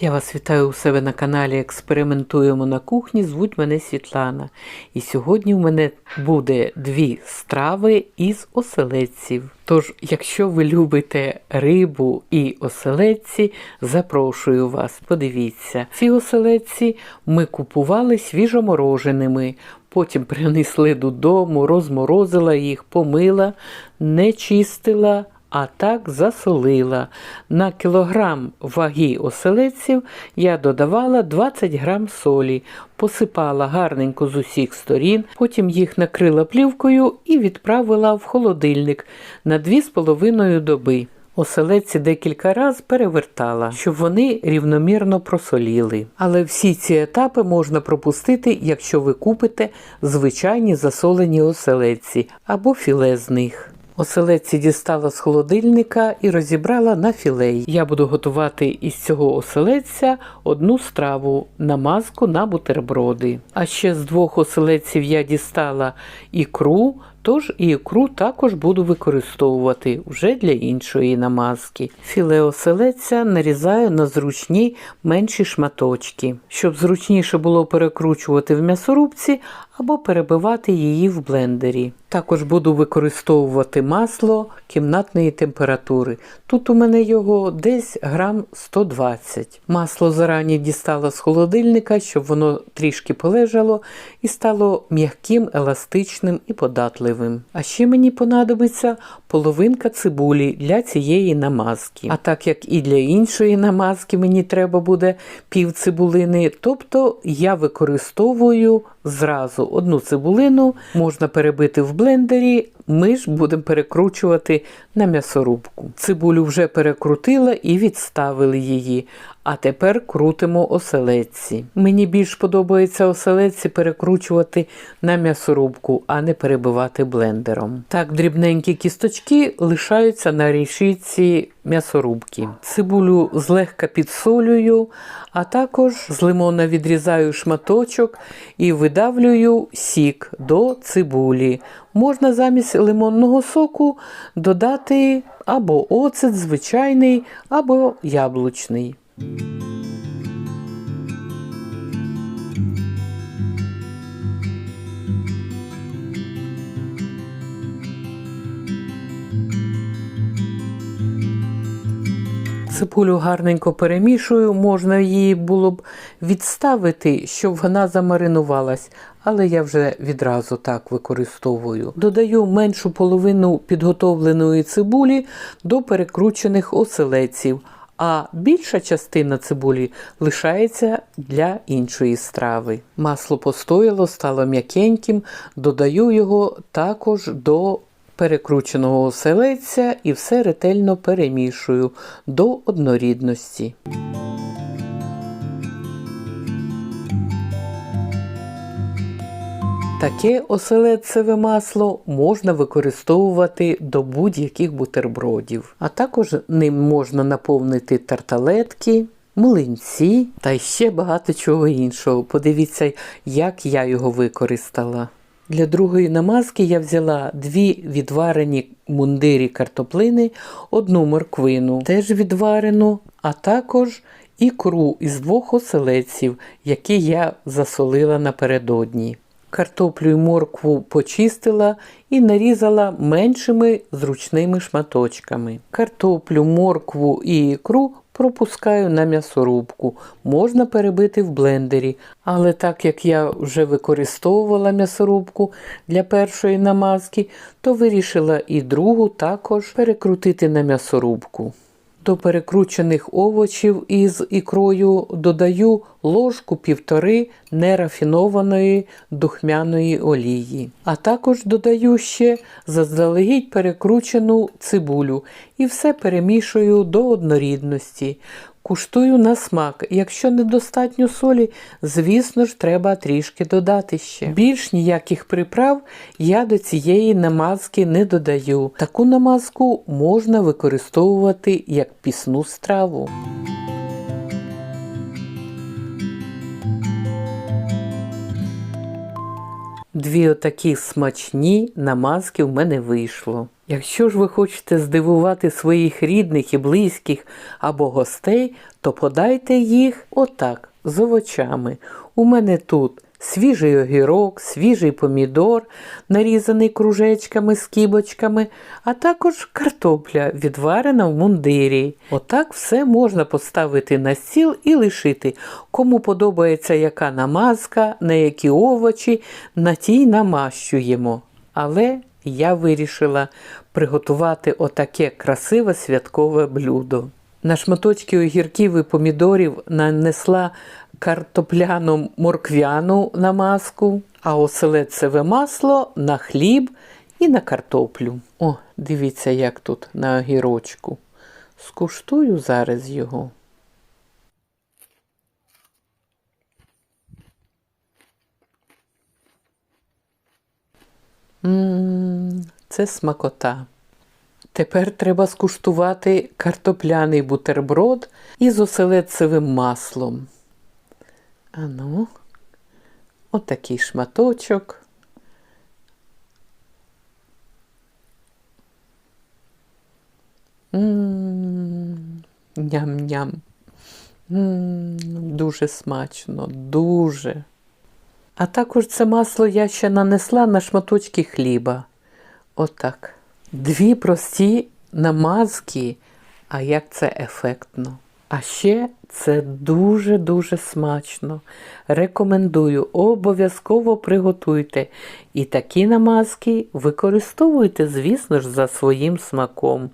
Я вас вітаю у себе на каналі Експериментуємо на кухні. Звуть мене Світлана. І сьогодні в мене буде дві страви із оселедців. Тож, якщо ви любите рибу і оселедці, запрошую вас. Подивіться, ці оселедці ми купували свіжомороженими. Потім принесли додому, розморозила їх, помила, не чистила а так засолила. На кілограм ваги оселедців я додавала 20 грам солі, посипала гарненько з усіх сторін, потім їх накрила плівкою і відправила в холодильник на 2,5 доби. Оселедці декілька разів перевертала, щоб вони рівномірно просоліли. Але всі ці етапи можна пропустити, якщо ви купите звичайні засолені оселедці або філе з них. Оселедці дістала з холодильника і розібрала на філей. Я буду готувати із цього оселедця одну страву намазку на бутерброди. А ще з двох оселедців я дістала ікру, тож і ікру також буду використовувати вже для іншої намазки. Філе оселедця нарізаю на зручні менші шматочки, щоб зручніше було перекручувати в м'ясорубці або перебивати її в блендері. Також буду використовувати масло кімнатної температури. Тут у мене його десь грам 120. Масло зарані дістала з холодильника, щоб воно трішки полежало і стало м'яким, еластичним і податливим. А ще мені понадобиться половинка цибулі для цієї намазки. А так як і для іншої намазки мені треба буде пів цибулини, тобто я використовую зразу одну цибулину, можна перебити в блендері, ми ж будемо перекручувати на м'ясорубку. Цибулю вже перекрутила і відставили її. А тепер крутимо оселедці. Мені більш подобається оселедці перекручувати на м'ясорубку, а не перебивати блендером. Так, дрібненькі кісточки лишаються на рішиці м'ясорубки. Цибулю злегка підсолюю, а також з лимона відрізаю шматочок і видавлюю сік до цибулі. Можна замість лимонного соку додати або оцет звичайний, або яблучний. Цибулю гарненько перемішую, можна її було б відставити, щоб вона замаринувалась, але я вже відразу так використовую. Додаю меншу половину підготовленої цибулі до перекручених оселеців, а більша частина цибулі лишається для іншої страви. Масло постояло, стало м'якеньким, додаю його також до перекрученого оселедця і все ретельно перемішую до однорідності. Таке оселедцеве масло можна використовувати до будь-яких бутербродів, а також ним можна наповнити тарталетки, млинці та ще багато чого іншого. Подивіться, як я його використала. Для другої намазки я взяла дві відварені мундирі картоплини, одну морквину, теж відварену, а також ікру із двох оселедців, які я засолила напередодні. Картоплю й моркву почистила і нарізала меншими зручними шматочками. Картоплю, моркву і ікру пропускаю на м'ясорубку. Можна перебити в блендері, але так як я вже використовувала м'ясорубку для першої намазки, то вирішила і другу також перекрутити на м'ясорубку. До перекручених овочів із ікрою додаю ложку півтори нерафінованої духмяної олії. А також додаю ще заздалегідь перекручену цибулю і все перемішую до однорідності. Куштую на смак. Якщо недостатньо солі, звісно ж, треба трішки додати ще. Більш ніяких приправ я до цієї намазки не додаю. Таку намазку можна використовувати як пісну страву. Дві отакі смачні намазки в мене вийшло. Якщо ж ви хочете здивувати своїх рідних і близьких або гостей, то подайте їх отак, з овочами. У мене тут свіжий огірок, свіжий помідор, нарізаний кружечками з кібочками, а також картопля, відварена в мундирі. Отак все можна поставити на стіл і лишити. Кому подобається яка намазка, на які овочі, на тій намащуємо. Але я вирішила приготувати отаке красиве святкове блюдо. На шматочки огірків і помідорів нанесла картопляну морквяну намазку, а оселедцеве масло на хліб і на картоплю. О, дивіться, як тут на огірочку. Скуштую зараз його. Мм, це смакота. Тепер треба скуштувати картопляний бутерброд із оселедцевим маслом. Ану, отакий шматочок. Ням-ням. Дуже смачно, дуже. А також це масло я ще нанесла на шматочки хліба. Отак. Дві прості намазки, а як це ефектно. А ще це дуже-дуже смачно. Рекомендую, обов'язково приготуйте. І такі намазки використовуйте, звісно ж, за своїм смаком.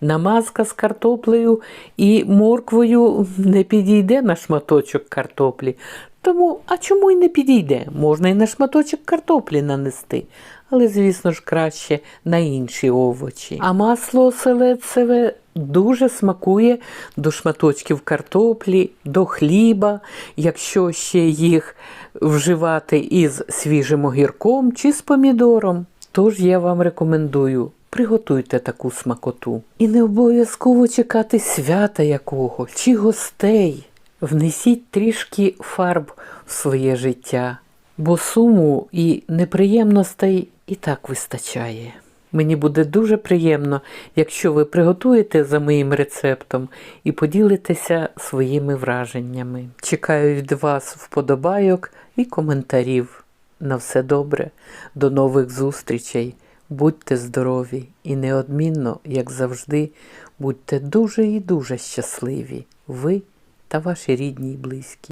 Намазка з картоплею і морквою не підійде на шматочок картоплі. Тому, а чому й не підійде? Можна і на шматочок картоплі нанести, але, звісно ж, краще на інші овочі. А масло оселедцеве дуже смакує до шматочків картоплі, до хліба, якщо ще їх вживати із свіжим огірком чи з помідором. Тож я вам рекомендую. Приготуйте таку смакоту. І не обов'язково чекати свята якогось чи гостей. Внесіть трішки фарб в своє життя, бо суму і неприємностей і так вистачає. Мені буде дуже приємно, якщо ви приготуєте за моїм рецептом і поділитеся своїми враженнями. Чекаю від вас вподобайок і коментарів. На все добре, до нових зустрічей. Будьте здорові і неодмінно, як завжди, будьте дуже і дуже щасливі, ви та ваші рідні й близькі.